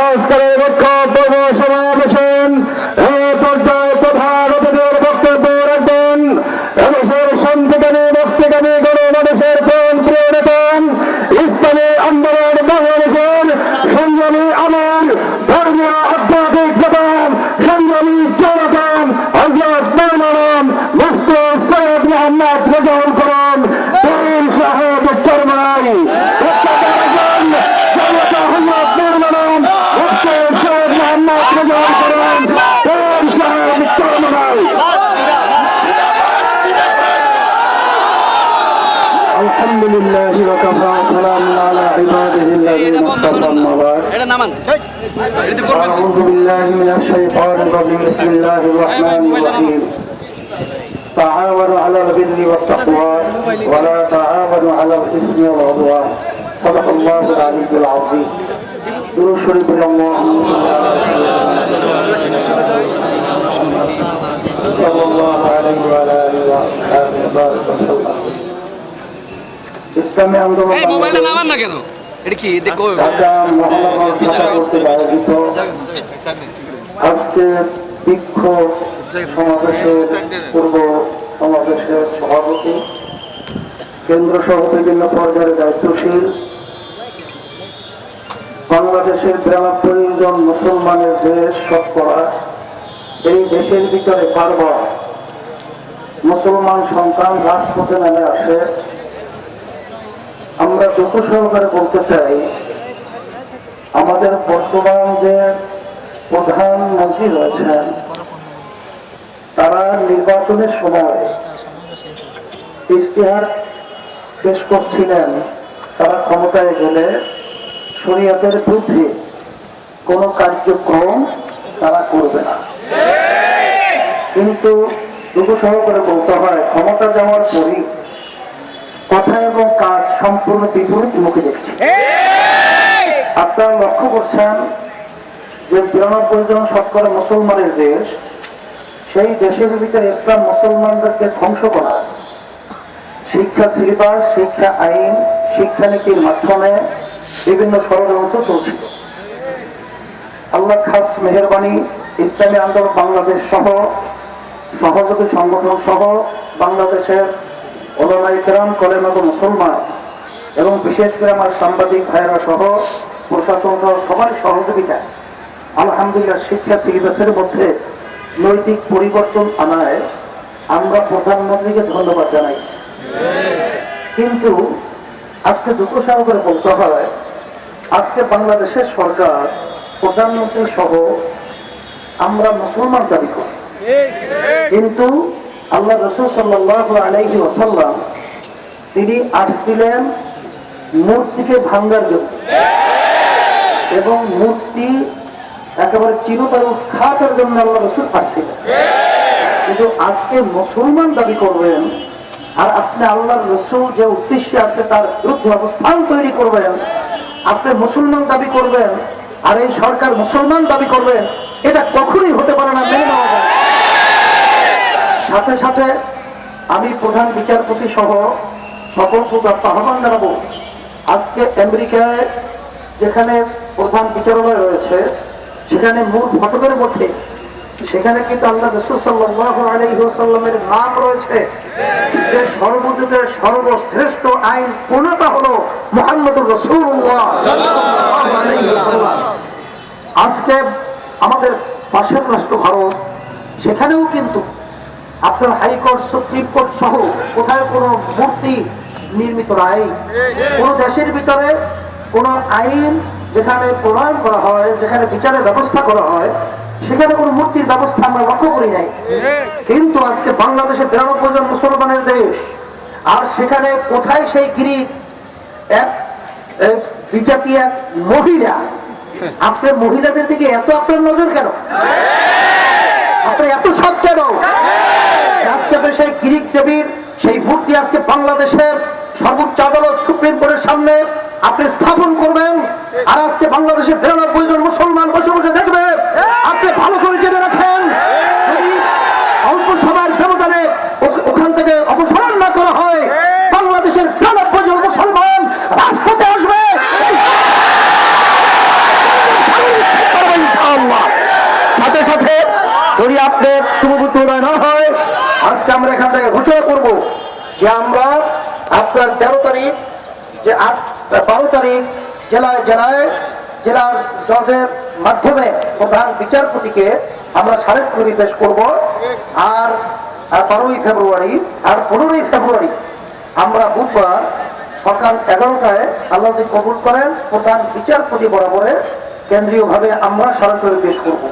আজকের এই বক্তব্য الحمد لله وكفى سلام على عباده الذين اصطفى النظار أعوذ بالله من الشيطان الرجيم بسم الله الرحمن الرحيم تعاونوا على البر والتقوى ولا تعاونوا على الإثم والعدوان صدق الله العلي العظيم شروع شريف الله ইসলামী আন্দোলন মোবাইলটা নামান না কেন? এটা কি দেখো আজকে বিক্ষোভ সমাবেশের পূর্ব সমাবেশের সভাপতি কেন্দ্র সহ বিভিন্ন পর্যায়ের দায়িত্বশীল বাংলাদেশের বিরানব্বই জন মুসলমানের দেশ শতকরা এই দেশের ভিতরে বারবার মুসলমান সন্তান রাজপথে নেমে আসে। আমরা দুঃখ সহকারে বলতে চাই, আমাদের বর্তমান যে প্রধানমন্ত্রী রয়েছেন, তারা নির্বাচনের সময় ইশতেহার পেশ করছিলেন, তারা ক্ষমতায় গেলে শরীয়তের বিরুদ্ধে কোনো কার্যক্রম তারা করবে না। কিন্তু দুঃখ সহকারে বলতে হয়, ক্ষমতা যাওয়ার পরই কথা এবং কাজ সম্পূর্ণ বিপরীত মুখে দেখছি। আপনারা লক্ষ্য করছেন যে বিরানব্বই জন শতকরা মুসলমানের দেশ সেই দেশের ভিতরে ইসলাম মুসলমানদেরকে ধ্বংস করা শিক্ষা সিলেবাস শিক্ষা আইন শিক্ষানীতির মাধ্যমে বিভিন্ন ষড়যন্ত্র চলছিল। আল্লাহ খাস মেহরবানি ইসলামী আন্দোলন বাংলাদেশ সহ সহযোগী সংগঠন সহ বাংলাদেশের ওলামাই কেরাম কলেম এবং মুসলমান এবং বিশেষ করে আমার সাংবাদিক ভাইয়েরা সহ প্রশাসন সহ সবার সহযোগিতা। আলহামদুলিল্লাহ শিক্ষা সিলেবাসের মধ্যে নৈতিক পরিবর্তন আনায় আমরা প্রধানমন্ত্রীকে ধন্যবাদ জানাইছি কিন্তু আজকে দুঃখ সহকারে বলতে হয়, আজকে বাংলাদেশের সরকার প্রধানমন্ত্রী সহ আমরা মুসলমান দাবি করি। কিন্তু আল্লাহ রসুল সাল্লাহ আলাইহি ওসাল্লাম তিনি আসছিলেন মূর্তিকে ভাঙ্গার জন্য। এবং মূর্তি একেবারে চিরতর উৎখাতের জন্য আল্লাহ রসুল আসছিলেন কিন্তু আজকে মুসলমান দাবি করবেন, আর আপনি আল্লাহর রসুল যে উদ্দেশ্যে আছে তার বিরুদ্ধে অবস্থান তৈরি করবেন, আপনি মুসলমান দাবি করবেন, আর এই সরকার মুসলমান দাবি করবেন, এটা কখনোই হতে পারে না, মেনে নেওয়া যায় সাথে সাথে আমি প্রধান বিচারপতি সহ সকল প্রকার আহ্বান জানাব। আজকে আমেরিকায় যেখানে প্রধান বিচারালয় রয়েছে, সেখানে মূল ফটকের মধ্যে, সেখানে কিন্তু আল্লাহ রসুল নাম রয়েছে। যে সর্বযুগের সর্বশ্রেষ্ঠ আইন পূর্ণতা হলো মোহাম্মদুর রসুল্লাহ আজকে আমাদের পাশের রাষ্ট্র ভারত, সেখানেও কিন্তু আপনার হাইকোর্ট, সুপ্রিম কোর্ট সহ কোথায় কোনো মূর্তি নির্মিত নাই কোন দেশের ভিতরে কোনো আইন যেখানে প্রণয়ন করা হয়, যেখানে বিচারের ব্যবস্থা করা হয়, সেখানে কোনো মূর্তির ব্যবস্থা আমরা লক্ষ্য করি নাই। কিন্তু আজকে বাংলাদেশে বিরানব্বই জন মুসলমানের দেশ, আর সেখানে কোথায় সেই গিরি এক বিজাতি এক মহিলা। আপনার মহিলাদের দিকে এত আপনার নজর কেন? আপনার এত সব কেন? আজকে সেই গিরিক দেবীর, সেই মূর্তি আজকে বাংলাদেশের সর্বোচ্চ আদালত সুপ্রিম কোর্টের সামনে আপনি স্থাপন করবেন। আর আজকে বাংলাদেশের বিরানব্বই জন মুসলমান বসে বসে দেখবে, আপনি ভালো করে জেনে রাখেন। অল্প সময়ের ব্যবধানে ওখান থেকে অপসারণ না করা হয়। বাংলাদেশের বিরানব্বই জন মুসলমান রাজপথে আসবে। সাথে সাথে যদি শুভবুদ্ধ উদয় না হয়, আজকে আমরা এখান থেকে ঘোষণা করব যে আমরা আপনার তেরো তারিখ যে আট বারো তারিখ জেলায় জেলায় জেলার জজের মাধ্যমে প্রধান বিচারপতিকে আমরা সাড়ে পরিবেশ করব। আর বারোই ফেব্রুয়ারি, আর পনেরোই ফেব্রুয়ারি আমরা বুধবার সকাল এগারোটায় আল্লাহ কবুল করেন, প্রধান বিচারপতি বরাবরে কেন্দ্রীয়ভাবে আমরা সরাসরি পেশ করব।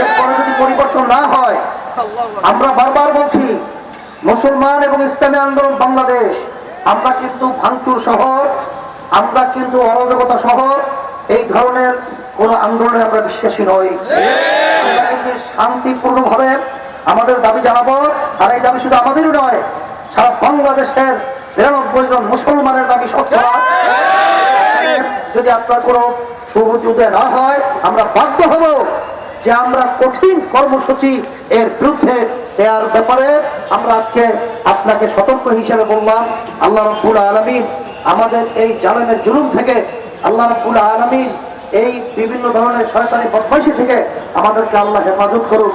এরপরে যদি পরিবর্তন না হয়, আমরা বারবার বলছি মুসলমান এবং ইসলামী আন্দোলন বাংলাদেশ, আমরা কিন্তু ভাঙচুর সহ, আমরা কিন্তু অরাজকতা সহ এই ধরনের কোন আন্দোলনে আমরা বিশ্বাসী নই। আমরা কিন্তু শান্তিপূর্ণভাবে আমাদের দাবি জানাব, আর এই দাবি শুধু আমাদেরই নয়, সারা বাংলাদেশের নিরানব্বই জন মুসলমানের দাবি সত্য যদি আপনার কোনো সুবুদ্ধি উদয় না হয়, আমরা বাধ্য হব যে আমরা কঠিন কর্মসূচি এর বিরুদ্ধে দেওয়ার ব্যাপারে আমরা আজকে আপনাকে সতর্ক হিসেবে বললাম আল্লাহ রব্বুল আলমিন আমাদের এই জালেমের জুলুম থেকে আল্লাহ রব্বুল আলমিন এই বিভিন্ন ধরনের শয়তানি বদমাইশি থেকে আমাদেরকে আল্লাহ হেফাজত করুন।